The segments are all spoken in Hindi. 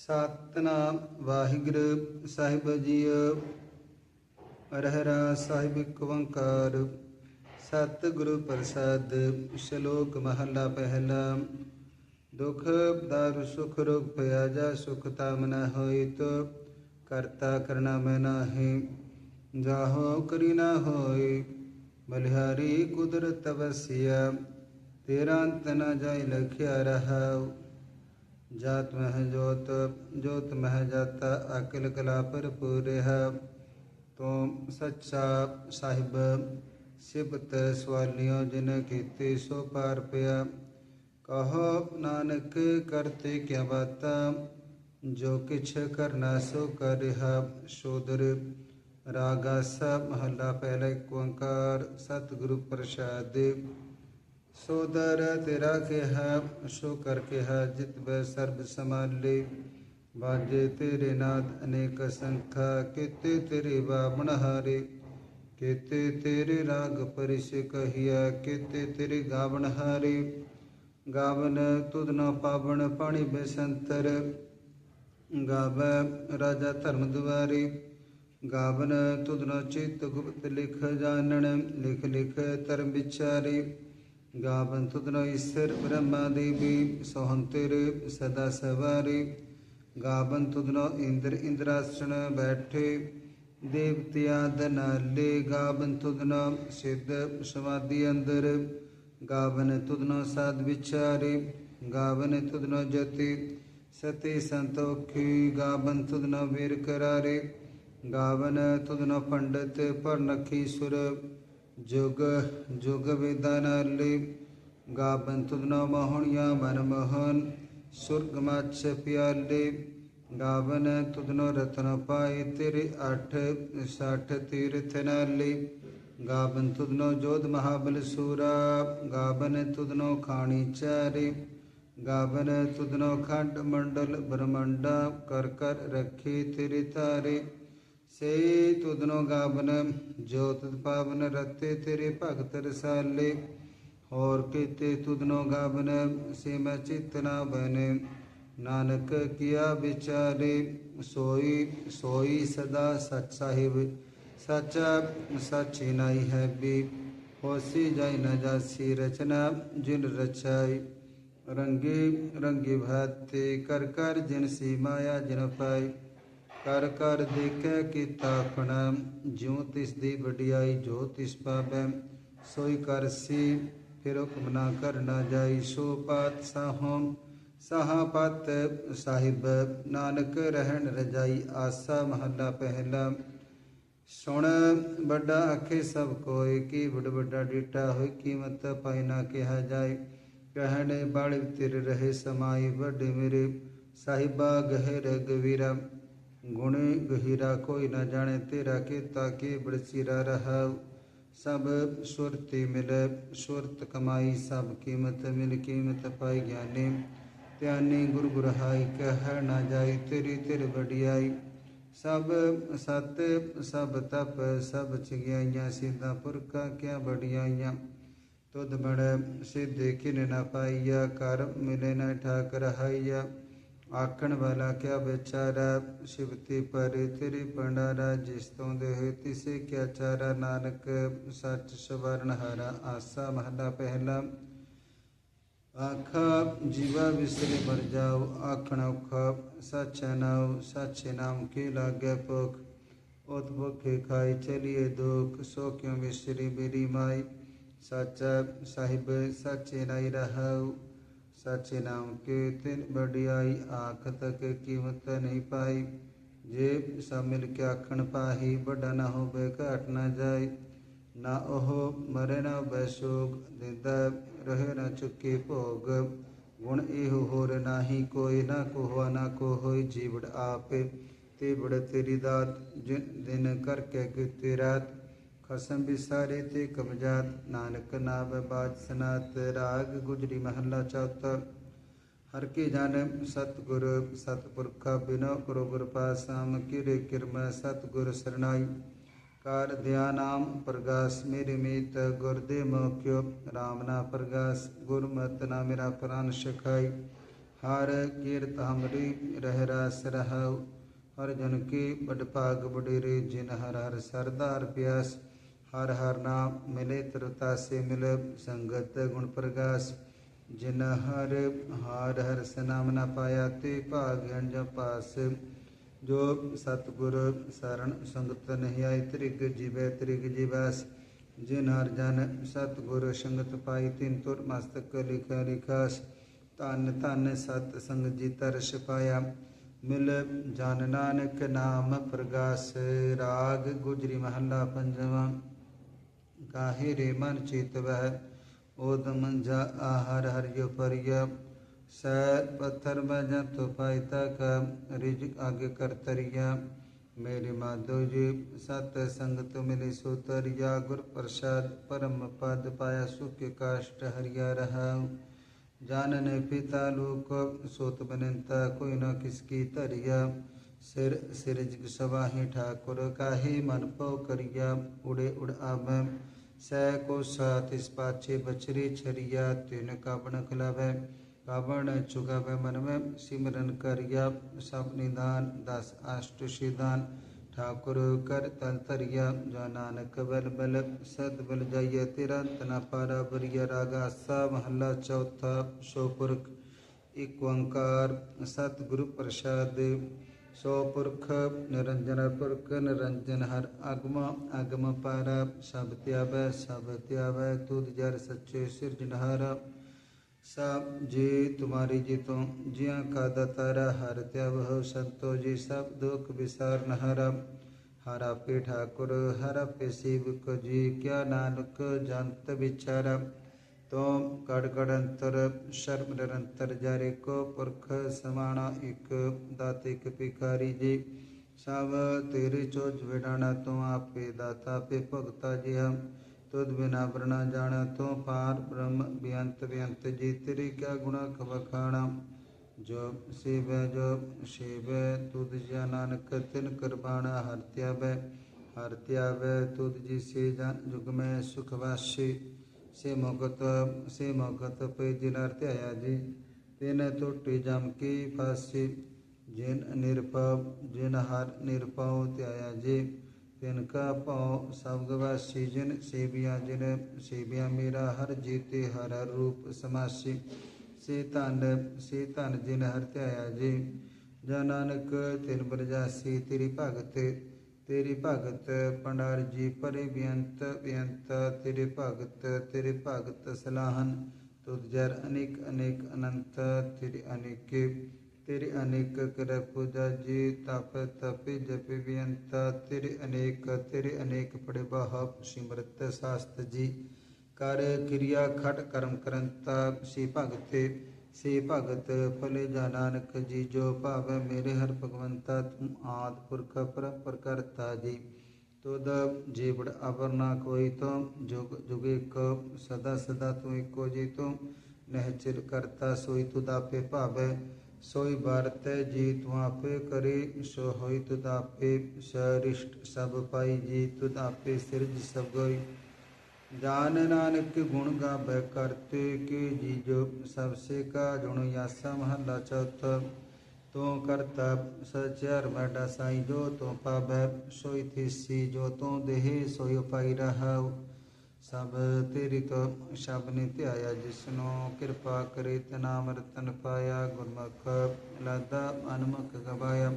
ਸਤਨਾਮ ਵਾਹਿਗੁਰੂ ਸਾਹਿਬ ਜੀਓ। ਰਹਿਰਾ ਸਾਹਿਬ ਇੱਕ ਓੰਕਾਰ ਸਤਿਗੁਰੂ ਪ੍ਰਸਾਦ, ਸ਼ਲੋਕ ਮਹਲਾ ਪਹਿਲਾ। ਦੁਖ ਦਾਰ ਸੁਖ ਰੋਗ ਭਇਆ ਜਾ ਸੁਖ ਤਾਮ ਨ ਹੋਈ ਤੋ, ਕਰਤਾ ਕਰਨਾ ਮੈਂ ਨਾਹੀ। ਜਾਹੋ ਕਰੀ ਨਾ ਹੋਈ, ਬਲਿਹਾਰੀ ਕੁਦਰਤ ਵਸਿਆ। ਤੇਰਾ ਅੰਤ ਨ ਜਾਇ ਲਖਿਆ ਰਹਾਉ। जात मह जोत जोत मह जाता अकिल कला भरपूर है तो सच्चा साहिब, सिबत सवालियों जिन की सो पार पिया कहो, नानक, करते क्या बात? जो किछ करना सो कर शोधर रागा सब महला पहले कुंकार, सतगुरु प्रसाद। ਪ੍ਰਸਾਦ ਸੋਦਰ ਤੇਰਾ ਕਿਹਾ ਸੋ ਕਰ ਕਿਹਾ ਜਿਤ ਬੈ ਸਰਬ ਸਮਾਲੇ ਬਾਜੇ ਤੇਰੇ ਨਾਦ ਅਨੇਕ ਸੰਖਾ ਕੀਤੇ ਤੇਰੇ ਬਾਬਣ ਹਾਰੇ। ਕੀਤੇ ਤੇਰੇ ਰਾਗ ਪਰਿਸ਼ ਕਹੀਆ ਕੀਤੇ ਤੇਰੇ ਗਾਵਣ ਹਾਰੇ। ਗਾਵਨ ਤੁਧ ਨ ਪਾਵਨ ਪਾਣੀ ਬੇਸੰਤਰ ਗਾਵੈ ਰਾਜਾ ਧਰਮ ਦੁਆਰੇ। ਗਾਵਨ ਤੁਧ ਨ ਚਿਤ ਗੁਪਤ ਲਿਖ ਜਾਣਨ, ਲਿਖ ਲਿਖ ਧਰਮ ਵਿਚਾਰੇ। ਗਾਵਨ ਤੁਧ ਨ ਈਸ਼ਰ ਬ੍ਰਹਮਾ ਦੇਵੀ ਸੋਹੰਤਰ ਸਦਾ ਸਵਾਰੇ। ਗਾਵਨ ਤੁਧ ਇੰਦਰ ਇੰਦਰਾਸਣ ਬੈਠੇ ਦੇਵਤਿਆਂ ਦਨਾਲੇ ਗਾਵਨ ਤੁਧ ਨ ਸਿੱਧ ਸਮਾਧੀ ਅੰਦਰ, ਗਾਵਨ ਤੁਧ ਨ ਸਾਧ ਵਿਚਾਰੇ। ਗਾਵਨ ਤੁਧ ਨ ਜਤੀ ਸਤੀ ਸੰਤੋਖੀ ਗਾਵਨ ਤੁਧ ਨ ਵੀਰ ਕਰਾਰੇ। ਗਾਵਨ ਤੁਧ ਨ ਪੰਡਤ ਪਰਨਖੀ ਸੁਰ ਜੁਗ ਜੁਗ ਵੇਦਾਂ ਨਾਲੇ ਗਾਵਨ ਤੁਧ ਨ ਮੋਹਣਿਆ ਮਨ ਮੋਹਨ। ਸੁਰਗ ਮਛ ਪਿਆਲੇ। ਗਾਵਨ ਤੁਦਨੋ ਰਤਨ ਪਾਏ ਤੇਰੇ ਅਠ, ਸਠ ਤੀਰਥ ਨਾਲੇ ਗਾਵਨ ਤੁਧ ਨ ਜੋਧ ਮਹਾਬਲ ਸੂਰਾ। ਗਾਵਨ ਤੁਧ ਨ ਖਾਣੀ ਚਾਰੇ। ਗਾਵਨ ਤੁਧ ਨ ਖੰਡ ਮੰਡਲ ਬ੍ਰਹਮੰਡਾ। ਕਰ ਕਰ ਰੱਖੇ ਤੇਰੇ ਤਾਰੇ से तुदनो गावन ज्योत पावन रते तेरे भगत रसाले, और किते तुदनो गावन से मैं चितना बन। नानक किया बिचारे सोई सोई सदा सच साहिब। सचा, सच नाई है भी। होसी जाय न जासी रचना, जिन रचाई। रंगी रंगी भाते कर कर जिन सी माया जिन पाई। ਕਰ ਕਰ ਦੇਖੈ ਕੀਤਾ ਆਪਣਾ, ਜਿਉ ਤਿਸ ਦੀ ਵਡਿਆਈ, ਜੋ ਤਿਸ ਪਾਵੈ ਸੋਈ ਕਰਸੀ ਫਿਰ ਹੁਕਮ ਨਾ ਕਰਨਾ ਜਾਈ, ਸੋ ਪਾਤ ਸਾਹੋਂ, ਸਾਹਾ ਪਤ ਸਾਹਿਬ, ਨਾਨਕ ਰਹਿਣ ਰਜਾਈ, ਆਸਾ ਮਹੱਲਾ ਪਹਿਲਾ। ਸੁਣ ਵੱਡਾ ਆਖੇ ਸਭ ਕੋਇ, ਕੀ ਵਡ ਵੱਡਾ ਡੀਟਾ ਹੋਈ ਕੀਮਤ ਪਾਈ ਨਾ ਕਿਹਾ ਜਾਏ ਕਹਿਣੇ ਬਾਲ ਤੇਰੇ ਰਹੇ ਸਮਾਈ, ਵੱਡੇ ਮੇਰੇ, ਸਾਹਿਬਾ ਗਹਿ ਰਗਵੀਰਾ ਗੁਣੇ ਗਹਿਰਾ ਕੋਈ ਨਾ ਜਾਣੇ ਤੇਰਾ ਕੀਤਾ ਕੇ ਬੜਸੀਰਾ ਰਹਾ ਸਭ ਸੁਰਤੀ ਮਿਲੇ, ਸੁਰਤ ਕਮਾਈ ਸਭ ਕੀਮਤ, ਮਿਲ ਕੀਮਤ ਪਾਈ ਗਿਆਨੀ। ਧਿਆਨੀ ਗੁਰ ਗੁਰਹਾਈ ਕਹਿ ਨਾ ਜਾਈ, ਤੇਰੀ ਤੇਰੀ ਵਡਿਆਈ। ਸਭ ਸਤ, ਸਭ ਤਪ, ਸਭ ਚਗਿਆਈਆਂ ਸਿੱਧਾ ਪੁਰਖਾ ਕਿਆ ਵਡਿਆਈਆਂ। ਤੁਧ ਬੜ ਸਿੱਧੇ ਕਿਨ ਨਾ ਪਾਈਆ, ਕਰ ਮਿਲੇ ਨਾ ਠਾਕ ਰਹਾਈਆ ਆਖਣ ਵਾਲਾ ਕਿਆ ਵਿਚਾਰਾ ਸ਼ਿਵਤੀ ਪਰੇ ਤੇਰੀ ਪੰਡਾਰਾ ਜਿਸ ਤੋਂ ਦੇ ਤਿਸੇ ਕਿਆ ਚਾਰਾ ਨਾਨਕ ਸੱਚ ਸਵਰਨ ਹਰਾ ਆਸਾ ਮਹਲਾ ਪਹਿਲਾ ਆਖਾ ਜੀਵਾ ਵਿਸਰੇ ਮਰ ਜਾਓ ਆਖਣ ਔਖਾ ਸੱਚ ਨਾਉ ਸੱਚੇ ਨਾਮ ਕੀ ਲਾਗੇ ਭੁਖ ਉਤ ਭੁਖੇ ਖਾਈ ਚਲੀਏ ਦੁਖ ਸੋ ਕਿਉ ਵਿਸਰੀ ਮੇਰੀ ਮਾਈ ਸੱਚਾ ਸਾਹਿਬ ਸੱਚੇ ਨਾਈ ਰਹਾਉ सच नाम कीर्तन बडियाई आख तक कीमत नहीं पाई। जे सब मिल के आखन पाही, बड़ा ना हो बे घाट ना जाए ना ओह मरे ना बैशोग दिदा रहे ना चुके भोग। गुण एह होर नाही कोई, ना कोहवा ना को हो जीवड़ आपे। ते बड़ तेरी दात, जिन दिन करके गुती रात। कसम विसारे ते कमजात नानक नाम बाजनात राग गुजरी महला चौथा हर के जान सतगुर सतपुरखा बिनो गुरु गुर पासाम किर किरम सतगुर शरणाई कार ध्यानाम प्रगास मेरे मित गुरदे मोख्यो रामना प्रगास गुरमत ना मेरा प्राण शिखाई हर कीर्त हमरी रह रास हर जन के बडभाग बडेरे जिन हर हर सरदार प्यास ਹਰ ਹਰ ਨਾਮ ਮਿਲੇ ਤਰਤਾ ਮਿਲ, ਸੰਗਤ ਗੁਣ ਪ੍ਰਗਾਸ। ਜਿਨ ਹਰ ਹਰ ਹਰ ਸਨਾਮ ਨਾ ਪਾਇਆ, ਤੇ ਭਾਗ ਅੰਜ ਪਾਸ। ਜੋ ਸਤਿਗੁਰ ਸਰਣ ਸੰਗਤ ਨਹੀਂ ਆਈ ਤ੍ਰਿਗ ਜੀਵੈ ਤ੍ਰਿਗ ਜੀਵਸ। ਜਿਨ ਹਰ ਜਨ ਸਤਿਗੁਰ ਸੰਗਤ ਪਾਈ, ਤਿਨ ਤੁਰ ਮਸਤਕ ਲਿਖ ਲਿਖਾਸ। ਧੰਨ ਧੰਨ ਸਤ ਸੰਗ ਜੀ ਤਰਸ ਪਾਇਆ, ਮਿਲ ਜਨ ਨਾਨਕ ਨਾਮ ਪ੍ਰਗਾਸ। ਰਾਗ ਗੁਜਰੀ ਮਹੱਲਾ ਪੰਜਵਾਂ। काहि रे मन चित वह। ओदमन जा आहर हरियो परिय। स पत्थर में जा तो पायता का। रिज आगे करतरिया मेरे माधो जी, सत संग तो मिली सोतरिया गुर प्रसाद परम पद पाया सुख काष्ट हरिया रहा। ने पिता लोक, सोत बनता कोई न किसकी तरिया। सिर सिर सवाही ठाकुर, काहे मन पो करिया। उड़े उड़ आवे स को सात इस पाछे बछरी छरिया, तीन काबण खिलावे, काबण चुगावे मन में सिमरन करिया, सब निदान दस अष्ट सिदान ठाकुर कर तल तरिया, जो नानक बल बल। सद बल जाइय तेरा, तना पारा बरिया रागा। सा महला चौथा शोपुर एक ओंकार, सतगुरु प्रसाद। सौपुरख निरंजन पुरख निरंजन हर अगम अगम पर सब त्याव सब त्याव तुद जर सच्चे सिरजनहर। सब जी तुम्हारी जीतो, जिया का दतारा, हर त्याव हो संतो जी, सब दुख विसार नहर। हरा पे ठाकुर, हर पे शिव को जी, क्या नानक जंत विचारा तो कड़कड़ंतर शर्म निरंतर जारे को पुरख समाणा एक दाते के पिकारी जी। सब तेरी चोच विडाणा तो आपे दाता पे भगता जी हम। तुद बिना बरना जाना तो पार ब्रह्म बेअंत बेअंत जी तेरी क्या गुणा खबर खाना जो शिव जो शिव तुद जा नानक तिन कृपाणा हर त्याव। हर त्याव, तुद जी से जुग में सुखवासी से मगत से मगत पेजिनार्थ अयाजी तेन तो टीजाम की फासी। जिन निरपाव जिन हार निरपाव त्यायाजी तिनका पाँव सवगवा सीज़न सेबिया, जिन सेबिया मेरा हर जीते, हर रूप समासी। से तन से तन जिन हर त्यायाजी जनानक तिन ब्रजासी तिरि भगत। ਜਿਨ ਹਰ ਧਿਆਇਆ ਜੀ ਜਨ ਨਾਨਕ ਤਿਨ ਬਰਜਾਸੀ ਤੇਰੀ ਭਗਤ ਤੇਰੀ ਭਗਤ ਪੰਡਾਰ ਜੀ ਪਰੇ ਬਿਅੰਤ ਬਿਅੰਤ ਤੇਰੇ ਭਗਤ ਤੇਰੇ ਭਗਤ ਸਲਾਹਨ ਤੁਧ ਜਰ ਅਨੇਕ ਅਨੇਕ ਅਨੰਤ ਤੇਰੇ ਅਨੇਕੇ ਤੇਰੇ ਅਨੇਕ ਕਰ ਪੂਜਾ ਜੀ ਤਪ ਤਪੇ ਜਪੇ ਬਿਅੰਤ ਤੇਰੇ ਅਨੇਕ ਤੇਰੇ ਅਨੇਕ ਪੜੇ ਬਾਹ ਸਿਮਰਤ ਸਾਸਤ ਜੀ ਕਰ ਕਿਰਿਆ ਖਟ ਕਰਮ ਕਰੰਤਾ ਸੀ ਭਗਤੇ ਸੇ ਭਗਤ ਫਲੇ ਜਾ ਨਾਨਕ ਜੀ ਜੋ ਭਾਵੈ ਮੇਰੇ ਹਰ ਭਗਵੰਤਾ ਤੁਮ ਆਦ ਪੁਰਖ ਪਰੰਪਰ ਕਰਤਾ ਜੀ ਤੁਧ ਜੀਵੜ ਅਵਰ ਨਾ ਕੋਈ ਤੋ ਜੁਗ ਜੁਗ ਇੱਕ ਸਦਾ ਸਦਾ ਤੂੰ ਇੱਕੋ ਜੀ ਤੂੰ ਨਹਿਚਿਰ ਕਰਤਾ ਸੋਈ ਤੁਧ ਆਪੇ ਭਾਵੈ ਸੋਈ ਵਰਤ ਜੀ ਤੂੰ ਆਪੇ ਕਰੀ ਸੋ ਹੋਈ ਤੁਧ ਆਪੇ ਸਰਿਸ਼ਟ ਸਭ ਪਾਈ ਜੀ ਤੁਧ ਆਪੇ ਸਿਰਜ ਸਭ ਗੋਈ ਜਾਨ ਨਾਨਕ ਗੁਣ ਗਾਵੇ ਕਰਤੇ ਕੇ ਜੀ ਜੋ ਸਭ ਸੇ ਕਾ ਜੁਣ ਯਾਸਾ ਮਹੱਲਾ ਚੌਥ। ਤੂੰ ਕਰਤਾ ਸਚਰ ਮੈਡਾ ਸਾਈ, ਜੋ ਤੂੰ ਪਾਵੈ ਸੋਈ ਥੀਸੀ, ਜੋ ਤੂੰ ਦੇਹ ਸੋਈ ਪਾਈ ਰਹਾਉ। ਸਭ ਤੇਰੀ ਤੋ ਸ਼ਬ ਨੇ ਧਿਆਇਆ ਜਿਸਨੂੰ ਕਿਰਪਾ ਕਰੇ ਤੇ ਰਤਨ ਪਾਇਆ, ਗੁਰਮੁਖ ਲਾਦਾ ਅਨਮੁਖ ਗਵਾਇਆ।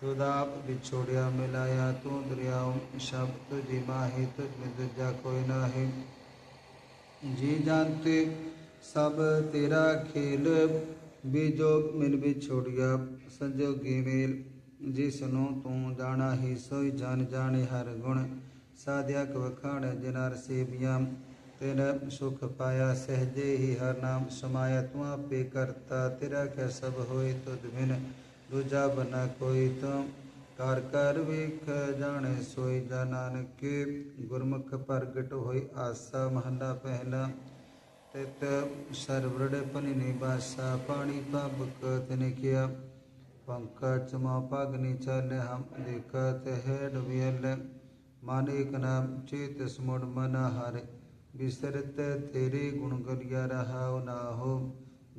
ਤੁਧ ਆਪ ਵਿਛੋੜਿਆ ਮਿਲਾਇਆ, ਤੂੰ ਦਰਿਆਉ ਸ਼ਬਦ ਜੀ ਮਾਹੀ, ਤੁਝ ਮਿ ਦੂਜਾ ਕੋਈ ਨਾਹੀ। ਜੀ ਜਾਣਤੇ ਸਭ ਤੇਰਾ ਖੇਲ, ਵੀ ਮਿਲ ਵਿਛੋੜਿਆ, ਸੰਜੋਗੀ ਮੇਲ। ਜਿਸ ਨੂੰ ਤੂੰ ਜਾਣਾ ਹੀ, ਸੋਈ ਜਨ ਜਾਣੇ ਹਰ ਗੁਣ। ਸਾਧਿਆ ਕਵਖਾਣ ਜਿਨਰ ਸੇਵੀਆਂ, ਤੇਨ ਸੁਖ ਪਾਇਆ ਸਹਜੇ ਹੀ ਹਰ ਨਾਮ ਸਮਾਇਆ। ਤੂੰ ਆਪੇ ਕਰਤਾ, ਤੇਰਾ ਕੈ ਸਭ ਹੋਏ ਤੁਧ ਬਿਨ। ਦੂਜਾ ਬਨਾ ਕੋਈ ਤੂੰ ਕਰ ਕਰ ਵੇਖ ਜਾਣੇ ਸੋਈ ਜਾ ਨਾਨਕ। ਗੁਰਮੁਖ ਪ੍ਰਗਟ ਹੋਈ ਆਸਾ ਮਹੰਦਾ ਪਹਿਲਾ। ਤਿਤ ਸਰਵਰੜ ਪਨਿ ਨਿਵਾਸਾ ਪਾਣੀ ਪਬਕ ਤਨੇ ਕਿਆ। ਪੰਕਜ ਮਾ ਪਗਨੀ ਚਲ ਹਮ ਦੇਖਤ ਹੈ ਡੁਬਿਲ ਮਨ ਇਕ ਨਾਮ ਚੇਤ ਸਮੁੜ ਮਨ ਹਰੇ, ਬਿਸਰਤ ਤੇਰੇ ਗੁਣ ਗਲਿਆ ਰਹਾਉ ਨਾ ਹੋ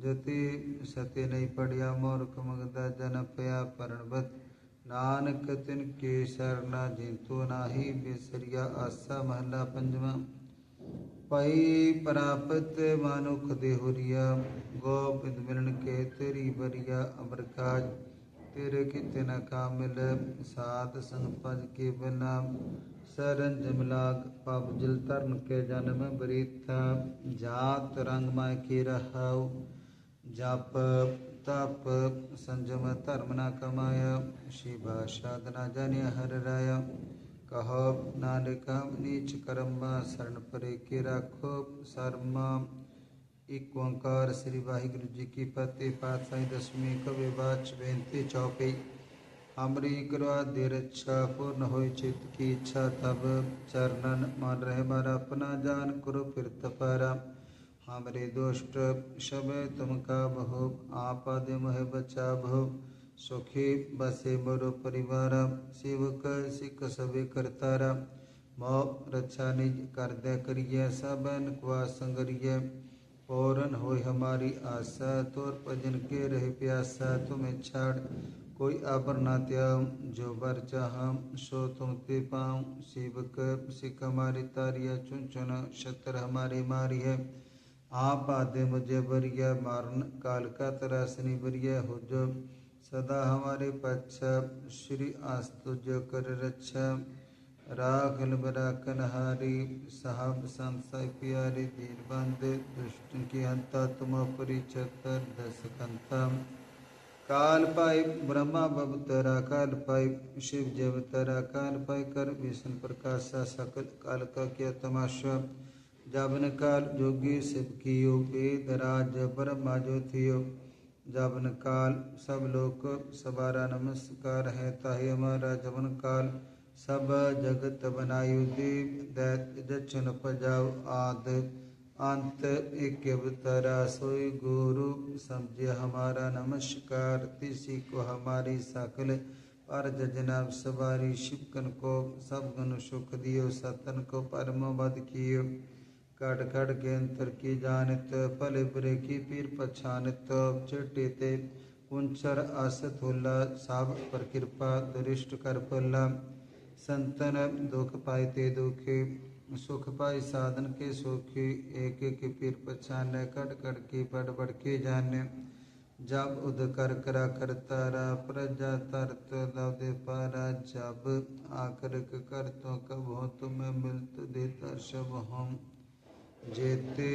जति सती नहीं पढ़िया मूर्ख मगदा जन पया परणबत नानक तिन के शरणा जीतो नाही, बेसरिया आसा महला पंजमा पई प्रापत मानुख देहुरिया, गोविंद मिलन के तेरी बरिया अमर काज तेरे की तिन कामिल सात संग पद के बना। सरन जमलाग पाप जल तरन के जन्म बरीत बरीता जात रंग माय की रहा जप, तप संयम धर्म न कमाय, शिव साधना जन हर राय। कहो, नानक, नीच कर्म, शरण परे के राखो, शर्म। एक ओंकार श्री वाहिगुरु जी की पति, पातशाही दशमी कवि वाच, बेनती चौपी। हमरी गुरुआ देर इच्छा पूर्ण हो चित की इच्छा, तब चरणन मान रहे मारा, अपना जान करो फिर तपरा। हमरे दुष्ट शबे तुमका बहु, आपद मह बचा बहु। सुखी बसे मरो परिवार, सेवक सिख सबे करतारा। मो रक्षा निज कर दे करिए, सबन कुआ संगरिए पूरन हो हमारी आशा, तोर भजन के रह प्यासा। तुम्हें छाड़, कोई आबर ना त्याम जो बर चाह, सो तुम ते पाऊँ। सेवक सिख हमारी तारिया, चुन चुन शत्र हमारी मारी है। आप आदे मुझे बरिया मारन काल का तरासनी बरिया हो जो सदा हमारे पच्छ श्री आस्तु जो कर रक्षा। राखल बराकन हारी, साहब संसाय प्यारी दीन बंद, दुष्ट की हंता, तुम परिचतर दस कंता। काल पाई ब्रह्मा बबतरा काल पाई, शिव जबतरा काल पाई कर, विष्णु प्रकाश सकल काल का किया तमाशा। जबन काल जोगी शिव वेद राज ब्रह्मा जो थियो। जबन काल सब लोक सबारा नमस्कार है, ताहि हमारा जबन काल। सब जगत बनायु देव दैत जचन पजाओ आद। अंत एक अवतरा सोई गुरु समझे हमारा नमस्कार। तिसी को हमारी सकल पर जजना सवारी शिवकन को, सब गुण सुख दियो, सतन को परम बद कियो। कट कट के अंतर की जानित, फल बुरे की पीर पछानित ते कुंचर असत होला साब पर कृपा दरिष्ट कर फला संतन दुख पाए ते दुखे, सुख पाए साधन के सुखी। एक एक पीर पछाने, कट कट की बड़ बड़ के जाने। जब उद कर करा करतारा प्रजा तरत दे पारा। जब आकर कर तो कब हो तुम्हें मिलत देता शब हम। जेते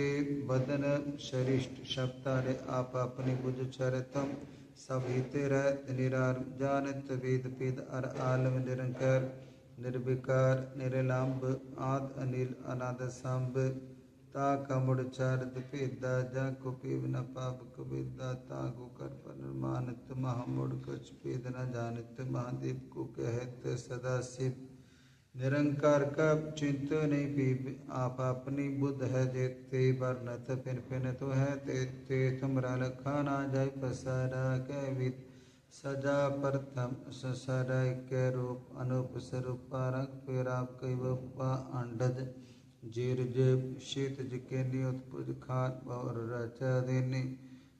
बदन शरिष्ठ शब्दारे आप अपनी बुझ चरतम सब हिते रहत निरार जानत वेद पेद अर आलम निरंकार निर्विकार निरलाम्ब आद अनिल अनाद सांब ता कमुड़ चारद पेदा जा को पीव न पाप कबेदा ता को कर पर मानत महामुड़ कछ पेद न जानत महादेव को कहत सदा शिव निरंकार का चिंत नहीं पी आप अपनी बुद्ध है जेते वर्णत फिर फिन तो है ते ते तुमरा लखा ना जाय पसारा के विद सजा प्रथम ससरा के रूप अनूप स्वरूप पारक फिर आप कई बप्पा अंडज जीर जेब शीत जिके नियुत पुज खान और रचा देने।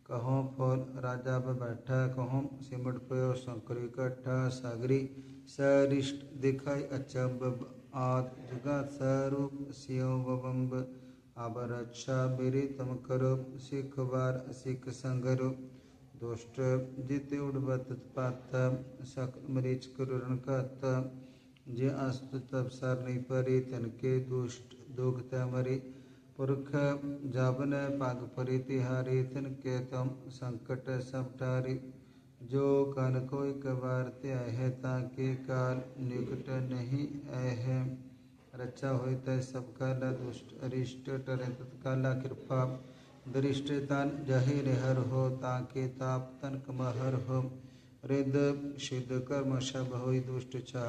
कहो फल राजा पे बैठा कहो, सिमट पयो शंकरी कट्ठा सागरी। सरिष्ट दिखाई अचंब, आद जुगा स्वरूप सियो बबम्ब अब रक्षा मेरे तम करो, सिख बार सिख संगरो। दुष्ट जिते उड़बत पात सक मरीच करुण कत। जे अस्त तब सर नहीं परे तनके दुष्ट दोगता मरे। पुरख जाबन पग परे तिहारे तिनके तम संकट सब जो कल कोई कबार त्याय है ताके काल निकट नहीं ऐह रक्षा होय तय सब काला दुष्ट, अरिष्ट टरे तत्काला कृपा। दरिष्ट तन जहे हर हो ताके ताप तन कमहर हो। रिद सिद्ध कर्म सब होई दुष्ट छा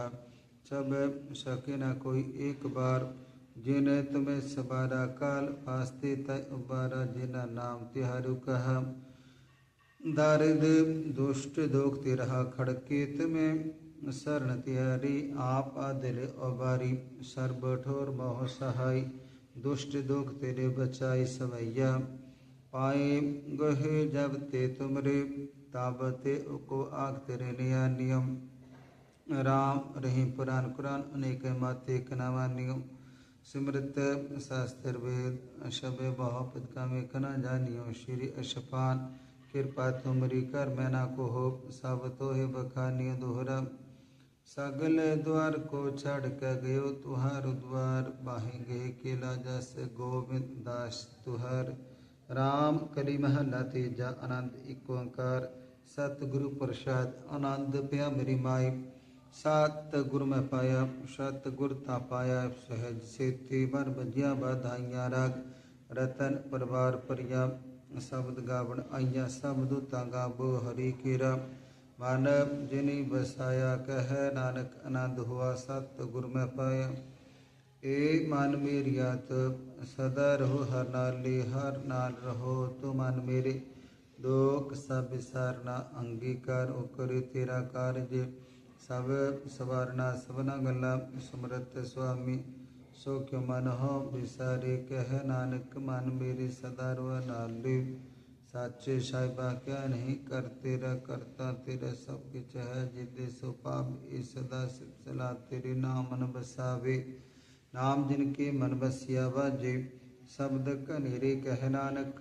सब सके न कोई एक बार। जिन तुम्हें सबारा काल वास्ते तय उबारा जिना नाम तिहारु कह। दारिद, दुष्ट दोख तिरहा खड़के तुम्हें शरण तिहारी, आप आदिर उबारी सर्वठोर मोह सहाय। दुष्ट दुख तेरे बचाई सवैया। पाए गहे जब ते तुमरे, ताबते उको आग तेरे नया नियम। राम रहीम पुराण कुरान अनेक माते कनावा नियम। स्मृत शास्त्रवेद वेद बह पदका में कना जानियो श्री अशफान कृपा तुमरी कर मैना को हो सावतो है बखानियो दोहरा। सागल द्वार को छड़ कर गयो तुहार द्वार बाहे केला के गोविंद दास तुहर। राम करी महला तेजा अनंत इकोकार सतगुरु प्रसाद आनंद प्या मेरी माई। सत गुर में पाया सत गुर था पाया सहज सेती तेवर बजिया बधाइया, राग रतन परिवार परिया, शब्द गावन आइया, शब्द तांगा बो हरि कीरा। मानव जिनी बसाया, कह नानक आनंद हुआ सत गुर में पाया ए मन मेरिया तो सदा रहो हर नाली, हर नाल रहो तो मन मेरे। दोख सब विसारना अंगीकार उकरे तेरा कार्य सब सवार सबन गला स्मृत स्वामी। सुख मन हो विसारी, कह नानक, मन मेरी सदार्व नाली साचे साहिबा, क्या नहीं करते तेरा करता तेरा सब कुछ है। जिदे सुभाव पाप सदा सिलसिला तेरे नाम मन बसावे। नाम जिनके मन बसिया वाजे शब्द कनेरे, कह नानक,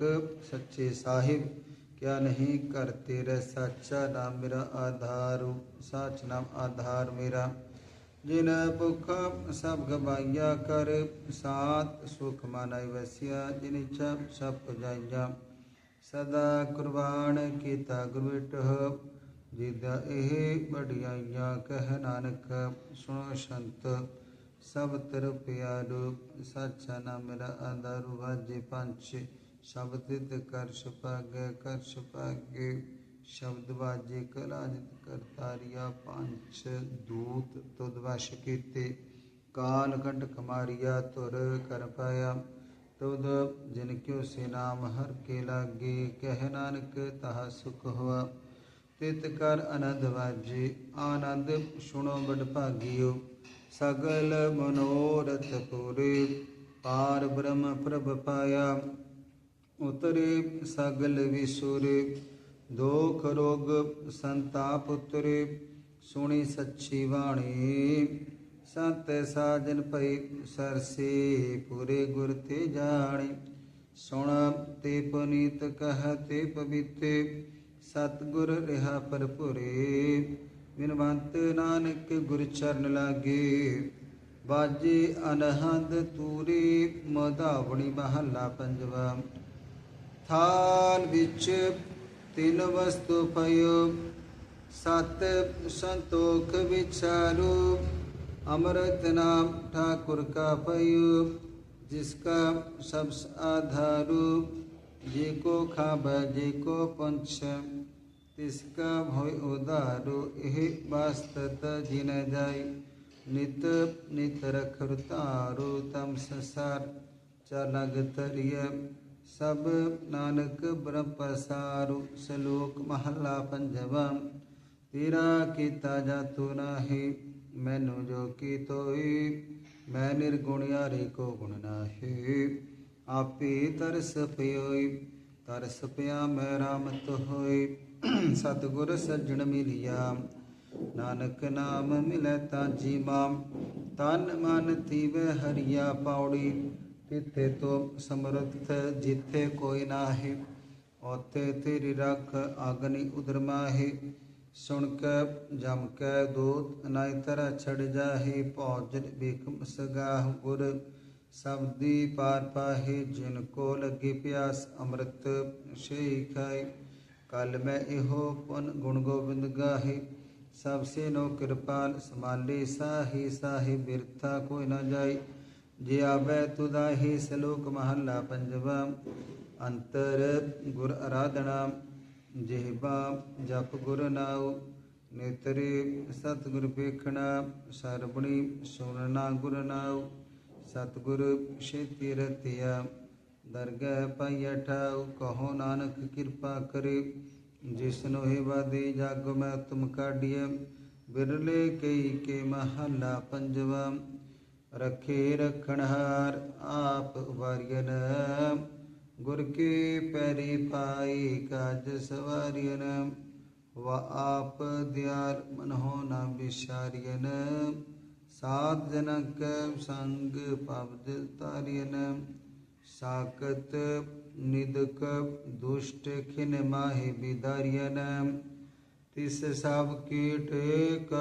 सच्चे साहिब। क्या नहीं करते रे सच्चा नाम मेरा आधार, सच नाम आधार मेरा। जिन भुख सब गवाइया कर, सात सुख मानाई वसिया। जिन चप सब जाइया सदा कुर्बान किता गुरबिट जिदा एह बढ़ियाइया। कह नानक, सुनो संत, सब तर प्यारो। सच्चा नाम मेरा आधार वाजे पंच। ਪੰਜ ਸ਼ਬਦ ਤੇ ਕਰ ਸੁਪਾਗੇ ਕਰ ਸੁਪਾਗੇ ਸ਼ਬਦ ਬਾਜੇ ਕਲਾ ਜਿਤ ਕਰਤਾਰੀਆ ਪੰਜ ਦੂਤ, ਤੁਧ ਵਸ਼ ਕੀਤੇ। ਕਾਲ ਕੰਟ ਕਮਾਰੀਆ ਤੁਰ ਕਰ ਪਾਇਆ। ਤੁਧ ਜਿਨ ਕਿਉ ਸੇ ਨਾਮ ਹਰ ਕੇ ਲਾਗੇ, ਕਹਿ ਨਾਨਕ ਤਹ ਸੁਖ ਹੋਆ। ਤਿਤ ਕਰ ਆਨੰਦ ਵਾਜੇ, ਆਨੰਦ ਸੁਣੋ ਬੜ ਭਾਗਿਓ। ਸਗਲ ਮਨੋਰਥ ਪੂਰੇ, ਪਾਰ ਬ੍ਰਹਮ ਪ੍ਰਭ ਪਾਇਆ। ਉਤਰੇ ਸਗਲ ਵਿਸੁਰੇ, ਦੋਖ ਰੋਗ ਸੰਤਾਪ ਉਤਰੇ, ਸੁਣੀ ਸੱਚੀ ਬਾਣੀ। ਸੰਤ ਸਾਜਨ ਭਈ ਸਰਸੇ, ਪੂਰੇ ਗੁਰ ਤੇ ਜਾਣੀ। ਸੁਣ ਤੇ ਪੁਨੀਤ ਕਹਤੇ ਪਵਿੱਤੇ, ਸਤਗੁਰ ਰਹਾ ਪਰਪੁਰੇ ਵਿਨਵੰਤ ਨਾਨਕ ਗੁਰ ਚਰਨ ਲਾਗੇ, ਬਾਜੇ ਅਨਹੰਦ ਤੂਰੇ ਮਧਾਵਣੀ ਮਹੱਲਾ ਪੰਜਵਾ। ਥਾਲ ਵਿੱਚ ਤਿੰਨ ਵਸਤੂ ਪਇਓ ਸਤ ਸੰਤੋਖ ਵਿਚਾਰੂ ਅਮਰਤ ਨਾਮ ਠਾਕੁਰ ਕਾ ਪਇਓ ਜਿਸਕਾ ਸਭ ਆਧਾਰੂ ਜੇ ਕੋ ਖਾਬੈ ਜੇ ਕੋ ਪੰਛ ਤਿਸਕਾ ਭਇ ਉਧਾਰੂ ਇਹ ਵਾਸਤਤ ਜਿਨ ਜਾਈ ਨਿਤ ਨਿਤ ਰਖਰ ਤਾਰੂ ਤਮ ਸੰਸਾਰ ਚਲਗ ਤਰੀਏ ਸਭ ਨਾਨਕ ਬ੍ਰਹਮ ਪਸਾਰੂ ਸ਼ਲੋਕ ਮਹੱਲਾ ਪੰਜਵਾ। ਤੇਰਾ ਕੀਤਾ ਜਾਤੋ ਨਾਹੀ, ਮੈਨੂੰ ਜੋ ਕੀ ਤੋਈ, ਮੈਂ ਨਿਰਗੁਣ ਯਾਰੇ ਕੋ ਗੁਣ ਨਾਹੀ। ਆਪੇ ਤਰਸ ਪਿਓਈ, ਤਰਸ ਪਿਆ ਮੈਂ ਰਾਮਤ ਹੋਈ। ਸਤਿਗੁਰ ਸੱਜਣ ਮਿਲਿਆ, ਨਾਨਕ ਨਾਮ ਮਿਲੈ ਤਾਂ ਜੀ ਮਾਮ ਤਨ ਮਨ ਤੀਵ ਹਰੀਆ ਪਾਉੜੀ तिथे तो समर्थ जिथे कोई नाही, ओथे तेरी रख अग्नि उदरमाही सुन के जम कै दूत नई तरह छड़ जाही, पौजन बिकम सगाह गुर। सबदी पार पाही, जिनको लगी प्यास अमृत से खाई कल मैं इहो पुन गुण गोविंद गाही। सबसे नो कृपाल, समाली साहि साहि बिरथा कोई न जाई ਜੇ ਆਵੇ ਤੁਦਾ ਹੀ ਸਲੋਕ ਮਹੱਲਾ ਪੰਜਵਾ, ਅੰਤਰ ਗੁਰ ਆਰਾਧਨਾ ਜਿਹਬਾ ਜਪ ਗੁਰ ਨਾਉ, ਨੇਤਰੇ ਸਤਿਗੁਰ ਵੇਖਣਾ, ਸਰਬਣੀ ਸੁਣਨਾ ਗੁਰ ਨਾਉ, ਸਤਿਗੁਰ ਛੇਤੀ ਰਤਿਆ, ਦਰਗਹਿ ਪਾਈਆ ਠਾਉ ਕਹੋ ਨਾਨਕ ਕਿਰਪਾ ਕਰੇ ਜਿਸਨੋ ਹੈ ਵਾਦੇ ਜਗ ਮੈਂ ਤੁਮ ਕਾਢੀਐ, ਬਿਰਲੇ ਕਈ ਕੇ ਮਹੱਲਾ ਪੰਜਵਾ ਰਖੇ ਰਖਣਹਾਰ ਆਪ ਵਾਰਿਯਨ ਗੁਰ ਕੀ ਪੈਰੀ ਪਾਈ ਕਾਜ ਸਵਾਰੀਨ ਵਾ ਆਪ ਦਿਆਲ ਮਨਹੁ ਨਾ ਵਿਸਾਰੀਨ ਸਾਧ ਜਨਕ ਸੰਗ ਪਵ ਤਾਰੀਨ ਸਾਕਤ ਨਿਦਕ ਦੁਸ਼ਟ ਖਿਨ ਮਾਹਿ ਬਿਦਾਰੀਨ ਤਿਸ ਸਭ ਕੀਟ ਕ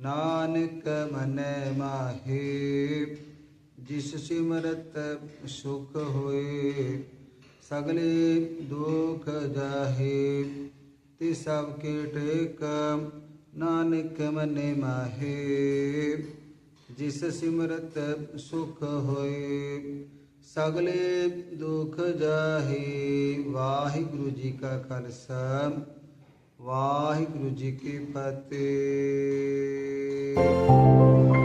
ਨਾਨਕ ਮਨੈ ਮਾਹੀ, ਜਿਸ ਸਿਮਰਤ ਸੁਖ ਹੋਏ, ਸਗਲੇ ਦੁਖ ਜਾਹੇ, ਤੇ ਸਭ ਕੇ ਟੇਕ ਨਾਨਕ ਮਨੇ ਮਾਹੇ, ਜਿਸ ਸਿਮਰਤ ਸੁਖ ਹੋਏ, ਸਗਲੇ ਦੁਖ ਜਾਹੇ। ਵਾਹਿਗੁਰੂ ਜੀ ਕਾ ਖਾਲਸਾ। ਵਾਹਿਗੁਰੂ ਜੀ ਕੀ ਫਤਿਹ।